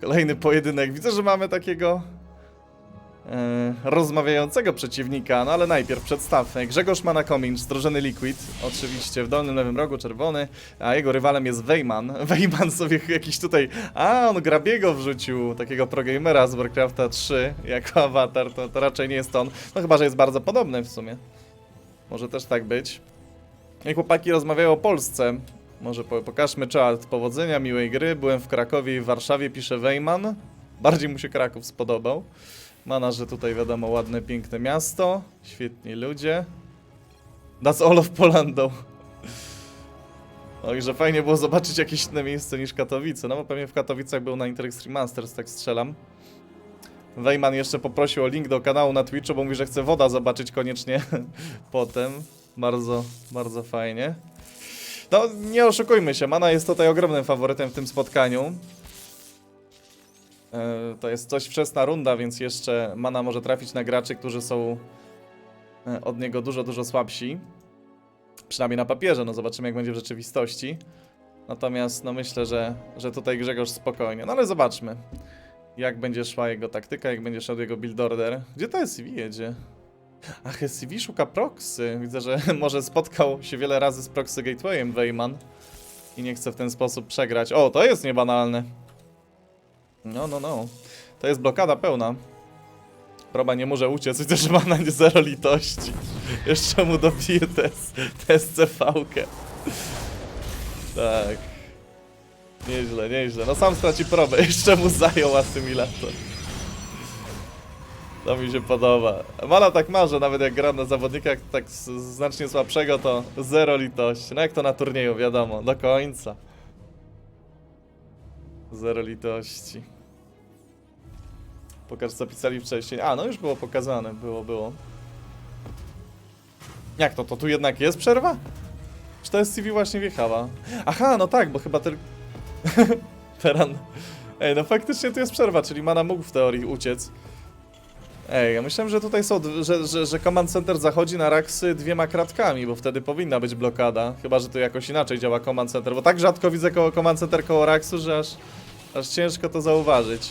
Kolejny pojedynek. Widzę, że mamy takiego e, rozmawiającego przeciwnika, no ale najpierw przedstawmy. Grzegorz Manakomin z drużyny Liquid, oczywiście w dolnym lewym rogu czerwony, a jego rywalem jest Weyman. Weyman sobie jakiś tutaj, a on Grabiego wrzucił, takiego progamera z Warcrafta 3 jako awatar, to, to raczej nie jest on. No chyba, że jest bardzo podobny w sumie. Może też tak być. I chłopaki rozmawiają o Polsce. Może po, pokażmy czat. Powodzenia, miłej gry. Byłem w Krakowie i w Warszawie, pisze Wejman. Bardziej mu się Kraków spodobał. Mana, że tutaj wiadomo, ładne, piękne miasto. Świetni ludzie. That's all of Polando. Także fajnie było zobaczyć jakieś inne miejsce niż Katowice. No bo pewnie w Katowicach był na Inter Extreme Masters, tak strzelam. Wejman jeszcze poprosił o link do kanału na Twitchu, bo mówi, że chce woda zobaczyć koniecznie potem. Bardzo, bardzo fajnie. No, nie oszukujmy się, Mana jest tutaj ogromnym faworytem w tym spotkaniu. E, To jest coś wczesna runda, więc jeszcze Mana może trafić na graczy, którzy są e, od niego dużo, dużo słabsi. Przynajmniej na papierze, no zobaczymy jak będzie w rzeczywistości. Natomiast no myślę, że, że tutaj Grzegorz spokojnie. No ale zobaczmy, jak będzie szła jego taktyka, jak będzie szedł jego build order. Gdzie to SCV jedzie? Ach, SCV szuka proxy. Widzę, że może spotkał się wiele razy z proxy gatewayem Weyman i nie chce w ten sposób przegrać. O, to jest niebanalne. No, no, no. To jest blokada pełna. Proba nie może uciec, widzę, że ma na nie zero litości. Jeszcze mu dobije test, test CV-kę. Tak. Nieźle, nieźle. No sam straci probę, jeszcze mu zajął asymilator. To mi się podoba. Mana tak ma, że nawet jak gra na zawodnika tak znacznie słabszego, to zero litości. No jak to na turnieju, wiadomo, do końca. Zero litości. Pokaż co pisali wcześniej. A, no już było pokazane, było, było. Jak to? To tu jednak jest przerwa? Czy to jest CV właśnie wjechała? Aha, no tak, bo chyba tylko... Teran... Ej, no faktycznie tu jest przerwa, czyli Mana mógł w teorii uciec. Ej, ja myślałem, że tutaj są, że, że, że Command Center zachodzi na Raksy dwiema kratkami, bo wtedy powinna być blokada. Chyba, że to jakoś inaczej działa Command Center, bo tak rzadko widzę koło Command Center koło Raksu, że aż, aż ciężko to zauważyć.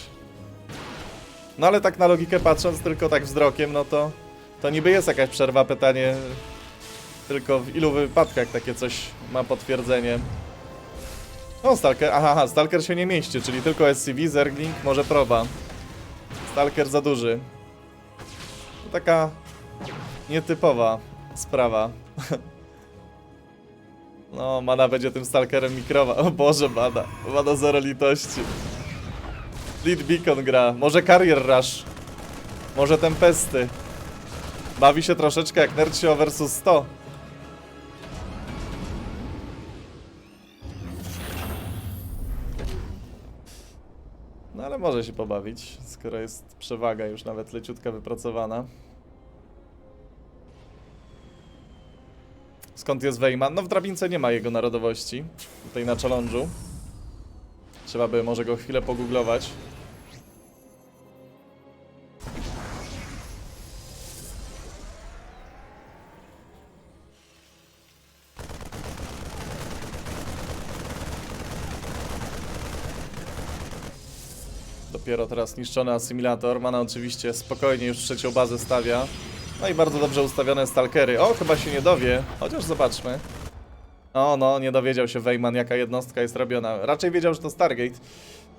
No ale tak na logikę patrząc, tylko tak wzrokiem, no to to niby jest jakaś przerwa, pytanie tylko w ilu wypadkach takie coś ma potwierdzenie. O, Stalker, aha, aha, Stalker się nie mieści, czyli tylko SCV, Zergling, może proba. Stalker za duży. Taka nietypowa sprawa. No, Mana będzie tym Stalkerem mikrowa. O Boże, Mana. Mana zero litości. Lead Beacon gra. Może Carrier Rush. Może Tempesty. Bawi się troszeczkę jak Nerdcio versus 100. może się pobawić, skoro jest przewaga już nawet leciutka wypracowana. Skąd jest Weyman? No w drabince nie ma jego narodowości. Tutaj na challenge'u. Trzeba by może go chwilę pogooglować. Dopiero teraz niszczony asymilator. Mana oczywiście spokojnie już trzecią bazę stawia. No i bardzo dobrze ustawione stalkery. O, chyba się nie dowie. Chociaż zobaczmy. O, no, nie dowiedział się Weyman, jaka jednostka jest robiona. Raczej wiedział, że to Stargate.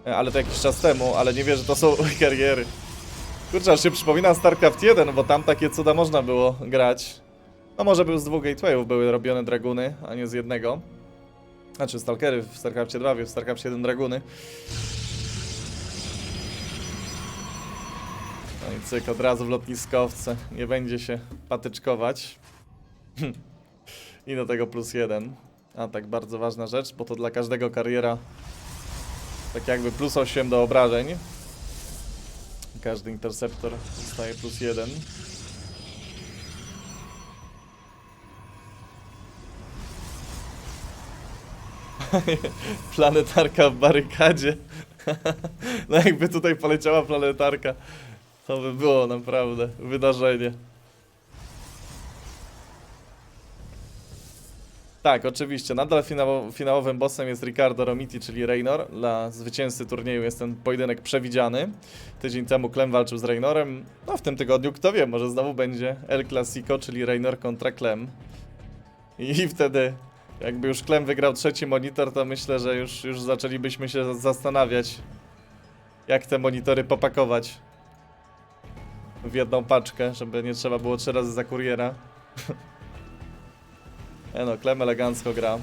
e, Ale to jakiś czas temu, ale nie wie, że to są kariery. Kurczę, aż się przypomina StarCraft 1, bo tam takie cuda można było grać. No może był z dwóch gatewayów były robione draguny, a nie z jednego. Znaczy stalkery w StarCraftie 2, w StarCraftie 1 draguny. No i cyk, od razu w lotniskowce. Nie będzie się patyczkować. I do tego plus jeden. A tak, bardzo ważna rzecz, bo to dla każdego kariera tak jakby plus 8 do obrażeń. Każdy interceptor dostaje plus jeden. Planetarka w barykadzie. No jakby tutaj poleciała planetarka, to by było naprawdę wydarzenie. Tak, oczywiście. Nadal finało, finałowym bossem jest Ricardo Romiti, czyli Reynor. Dla zwycięzcy turnieju jest ten pojedynek przewidziany. Tydzień temu Clem walczył z Reynorem. No w tym tygodniu, kto wie, może znowu będzie El Clasico, czyli Reynor kontra Clem. I wtedy, jakby już Clem wygrał trzeci monitor, to myślę, że już, już zaczęlibyśmy się zastanawiać, jak te monitory popakować w jedną paczkę, żeby nie trzeba było trzy razy za kuriera. Nie no, Klem elegancko gra.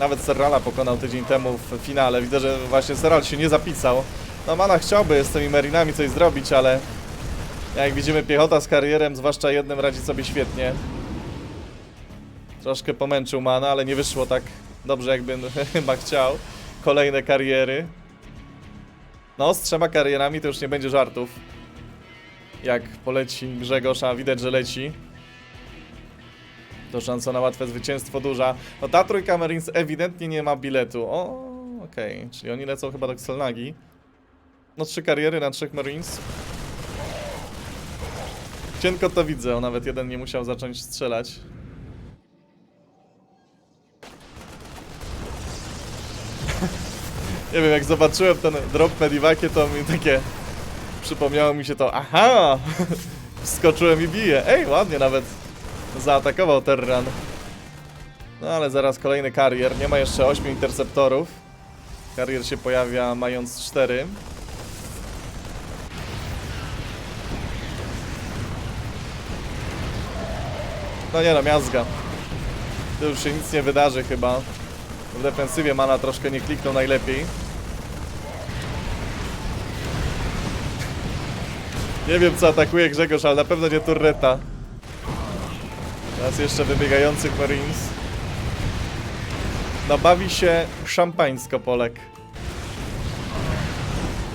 Nawet Serrala pokonał tydzień temu w finale. Widzę, że właśnie Serral się nie zapisał. No Mana chciałby z tymi Marinami coś zrobić, ale jak widzimy piechota z karierem, zwłaszcza jednym radzi sobie świetnie. Troszkę pomęczył Mana, ale nie wyszło tak dobrze jakby chyba chciał. Kolejne kariery. No, z trzema karierami to już nie będzie żartów. Jak poleci Grzegorz, a widać, że leci. To szansa na łatwe zwycięstwo duża. No ta trójka Marines ewidentnie nie ma biletu. O, okej. Czyli oni lecą chyba do Xelnagi. No trzy kariery na trzech Marines. Cienko to widzę, o nawet jeden nie musiał zacząć strzelać. nie wiem, jak zobaczyłem ten drop w Medivacie, to mi takie... Przypomniało mi się to, aha! Wskoczyłem i biję. Ej, ładnie nawet zaatakował Terran. No ale zaraz kolejny karier. Nie ma jeszcze 8 interceptorów. Karier się pojawia mając 4. No nie no, miazga. Tu już się nic nie wydarzy chyba. W defensywie mana troszkę nie kliknął najlepiej. Nie wiem co atakuje Grzegorz, ale na pewno nie turreta. Teraz jeszcze wybiegających Marines. No bawi się szampańsko Polek.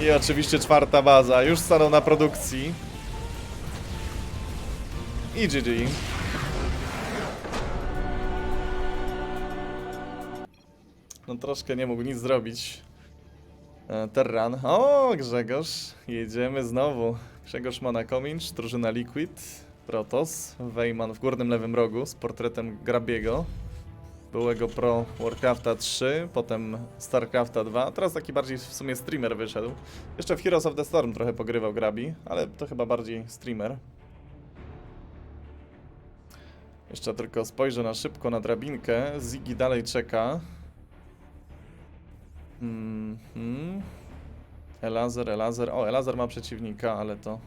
I oczywiście czwarta baza. Już stanął na produkcji. I GG. No troszkę nie mógł nic zrobić. E, Terran. O, Grzegorz. Jedziemy znowu. Grzegorz Monakomincz, drużyna Liquid. Protoss, Weyman w górnym lewym rogu z portretem Grabiego, byłego pro Warcrafta 3, potem Starcrafta 2, teraz taki bardziej w sumie streamer wyszedł. Jeszcze w Heroes of the Storm trochę pogrywał Grabi, ale to chyba bardziej streamer. Jeszcze tylko spojrzę na szybko na drabinkę, Ziggy dalej czeka. Mhm. Elazer, Elazer, o Elazer ma przeciwnika, ale to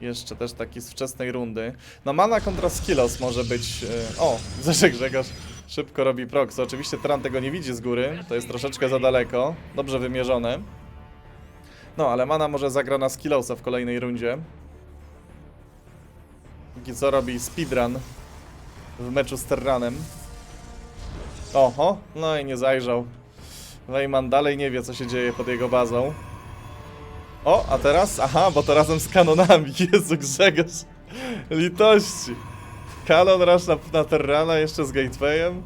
jeszcze też taki z wczesnej rundy. No mana kontra skillos może być... Yy, o, Zeszek Grzegorz szybko robi prox. Oczywiście Tran tego nie widzi z góry, to jest troszeczkę za daleko. Dobrze wymierzone. No, ale mana może zagra na skillosa w kolejnej rundzie. Póki co robi speedrun w meczu z Terranem. Oho, no i nie zajrzał. Weyman dalej nie wie, co się dzieje pod jego bazą. O, a teraz? Aha, bo to razem z kanonami. Jezu, Grzegorz. Litości. Kanon rush na, na Terrana jeszcze z gatewayem.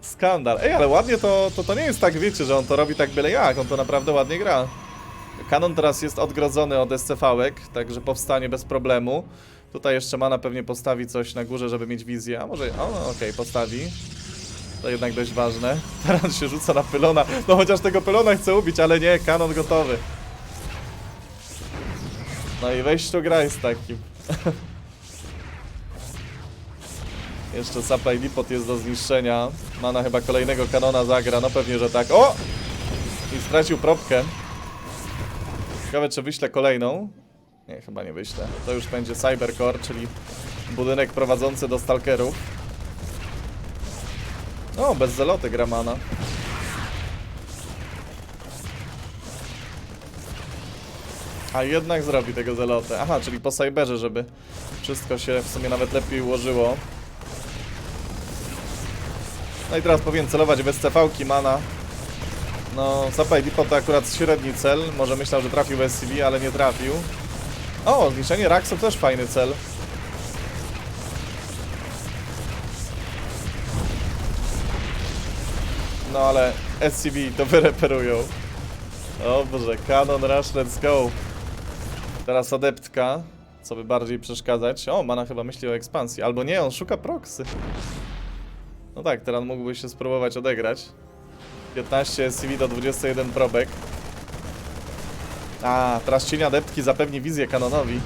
Skandal. Ej, ale ładnie to, to, to nie jest tak, wiecie, że on to robi tak byle jak. On to naprawdę ładnie gra. Kanon teraz jest odgrodzony od SCV-ek, także powstanie bez problemu. Tutaj jeszcze Mana pewnie postawi coś na górze, żeby mieć wizję. A może... O, no, okej, postawi. To jednak dość ważne. Teraz się rzuca na pylona. No chociaż tego pylona chce ubić, ale nie, kanon gotowy. No i weź tu graj z takim. Jeszcze supply depot jest do zniszczenia. Mana chyba kolejnego kanona zagra, no pewnie, że tak. O! I stracił propkę. Ciekawe, czy wyślę kolejną. Nie, chyba nie wyślę. To już będzie Cybercore, czyli budynek prowadzący do stalkerów. O, bez zeloty gra A jednak zrobi tego zelotę. Aha, czyli po cyberze, żeby wszystko się w sumie nawet lepiej ułożyło. No i teraz powinien celować w SCV-ki mana. No, Supply Depot to akurat średni cel. Może myślał, że trafił w SCV, ale nie trafił. O, zniszczenie Raxo też fajny cel. No ale SCV to wyreperują. O Boże, Canon Rush, let's go. Teraz adeptka, co by bardziej przeszkadzać. O, mana chyba myśli o ekspansji. Albo nie, on szuka proxy. No tak, teraz mógłby się spróbować odegrać. 15 CV do 21 probek. A, teraz cień adeptki zapewni wizję kanonowi.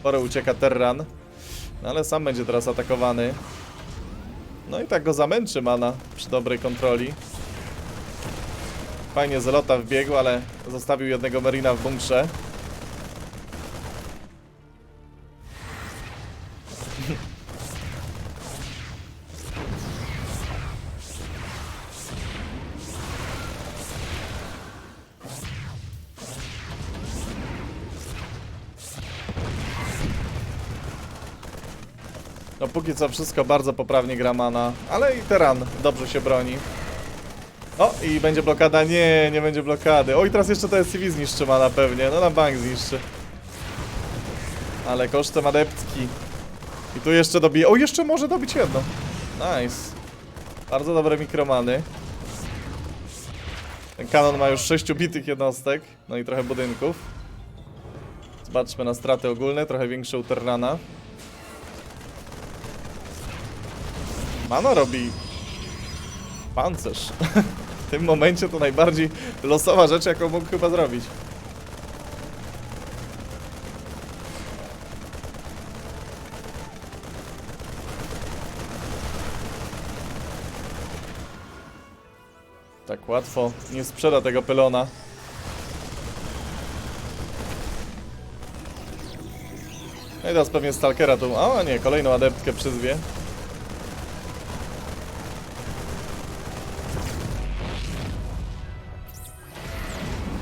Sporo ucieka Terran. No ale sam będzie teraz atakowany. No i tak go zamęczy mana przy dobrej kontroli. Fajnie Zelota wbiegł, ale zostawił jednego Merina w bunkrze. Póki co wszystko bardzo poprawnie gra mana, ale i Teran dobrze się broni. O, i będzie blokada. Nie, nie będzie blokady. O, i teraz jeszcze to SCV zniszczy mana pewnie. No na bank zniszczy. Ale kosztem adeptki. I tu jeszcze dobije. O, jeszcze może dobić jedno. Nice. Bardzo dobre mikromany. Ten kanon ma już 6 bitych jednostek. No i trochę budynków. Zobaczmy na straty ogólne. Trochę większe u Terrana. Mano robi pancerz. w tym momencie to najbardziej losowa rzecz, jaką mógł chyba zrobić. Tak łatwo nie sprzeda tego pylona. No i teraz pewnie Stalkera tu... O nie, kolejną adeptkę przyzwie.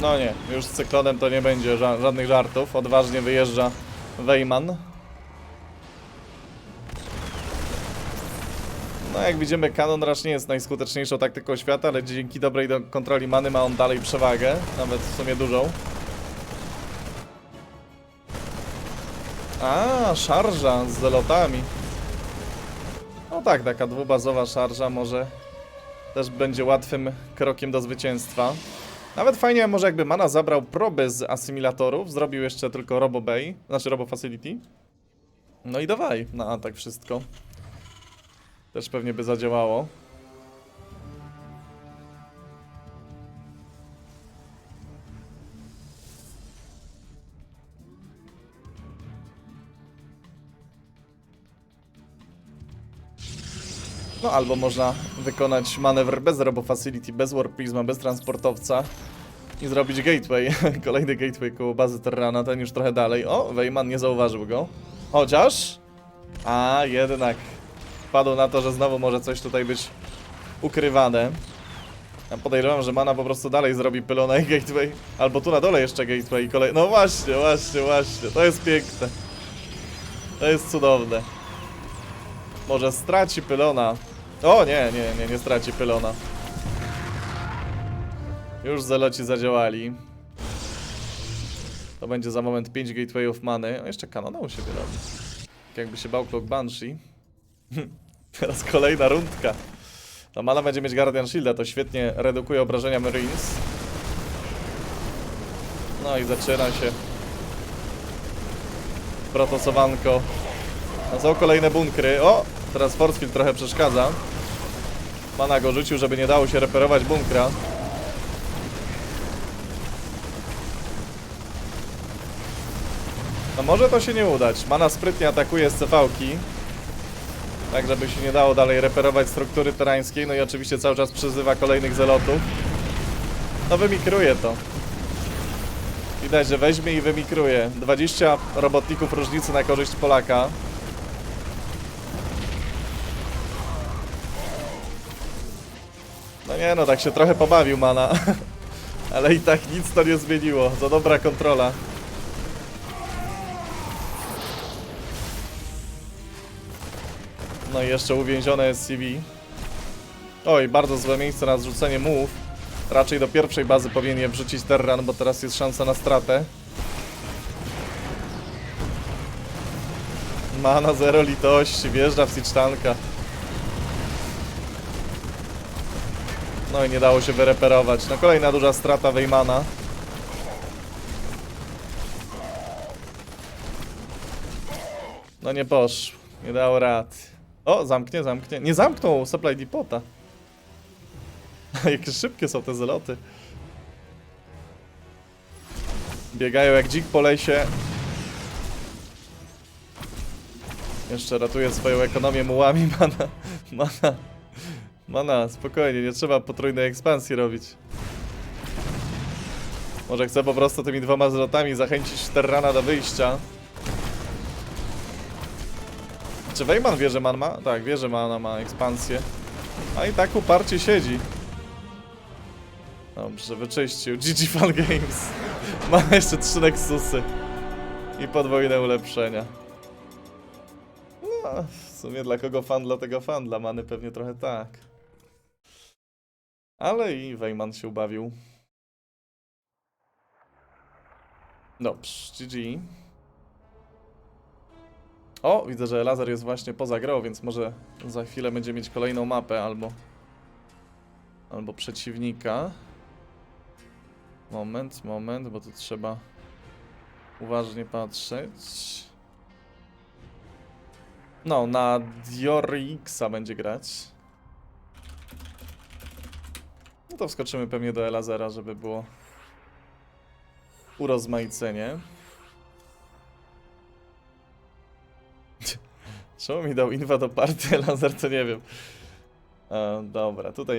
No nie, już z cyklonem to nie będzie ża żadnych żartów. Odważnie wyjeżdża Weyman. No jak widzimy, Canon Rush nie jest najskuteczniejszą taktyką świata, ale dzięki dobrej do kontroli many ma on dalej przewagę, nawet w sumie dużą. A, szarża z zelotami. No tak, taka dwubazowa szarża może też będzie łatwym krokiem do zwycięstwa. Nawet fajnie, może jakby Mana zabrał proby z asymilatorów, zrobił jeszcze tylko Robo Bay, znaczy Robo Facility. No i dawaj na atak wszystko. Też pewnie by zadziałało. No albo można wykonać manewr bez Robo Facility, bez Warp bez transportowca i zrobić gateway. Kolejny gateway koło bazy Terrana, ten już trochę dalej. O, Weyman nie zauważył go. Chociaż... A, jednak. Padł na to, że znowu może coś tutaj być ukrywane. Ja podejrzewam, że Mana po prostu dalej zrobi pylona i gateway. Albo tu na dole jeszcze gateway i kolej... No właśnie, właśnie, właśnie. To jest piękne. To jest cudowne. Może straci pylona. O nie, nie, nie, nie straci pylona. Już zeloci zadziałali. To będzie za moment 5 gatewayów many. O, jeszcze kanona u siebie robi. Tak Jakby się bał Clock Banshee. Teraz kolejna rundka. Ta mana będzie mieć Guardian Shielda, to świetnie redukuje obrażenia Marines. No i zaczyna się protosowanko. No są kolejne bunkry. O! Teraz Forcefield trochę przeszkadza. Mana go rzucił, żeby nie dało się reperować bunkra. No może to się nie udać. Mana sprytnie atakuje z CV-ki. Tak, żeby się nie dało dalej reperować struktury terańskiej. No i oczywiście cały czas przyzywa kolejnych zelotów. No wymikruje to. Widać, że weźmie i wymikruje. 20 robotników różnicy na korzyść Polaka. Nie no, tak się trochę pobawił mana. Ale i tak nic to nie zmieniło. Za dobra kontrola. No i jeszcze uwięzione SCV. Oj, bardzo złe miejsce na zrzucenie move. Raczej do pierwszej bazy powinien je wrzucić Terran, bo teraz jest szansa na stratę. Mana zero litości, wjeżdża w Sicztanka. No i nie dało się wyreperować. No kolejna duża strata Weymana. No nie poszło. Nie dało rad. O, zamknie, zamknie. Nie zamknął Supply Depota. Jakie szybkie są te zeloty. Biegają jak dzik po lesie. Jeszcze ratuje swoją ekonomię mułami. Mana, mana, mana, spokojnie, nie trzeba potrójnej ekspansji robić. Może chcę po prostu tymi dwoma zlotami zachęcić Terrana do wyjścia. Czy Weyman wie, że man ma? Tak, wie, że Mana ma ekspansję. A i tak uparcie siedzi. Dobrze, wyczyścił. GG Fan Games. Ma jeszcze trzy Nexusy. I podwójne ulepszenia. No, w sumie dla kogo fan, dla tego fan. Dla Many pewnie trochę tak. Ale i Weyman się ubawił. Dobrze, GG. O, widzę, że Lazar jest właśnie poza grą, więc może za chwilę będzie mieć kolejną mapę albo... Albo przeciwnika. Moment, moment, bo tu trzeba uważnie patrzeć. No, na Diorixa będzie grać. No to wskoczymy pewnie do Elazera, żeby było urozmaicenie. Czemu mi dał inwa do party Elazar, to nie wiem. E, dobra, tutaj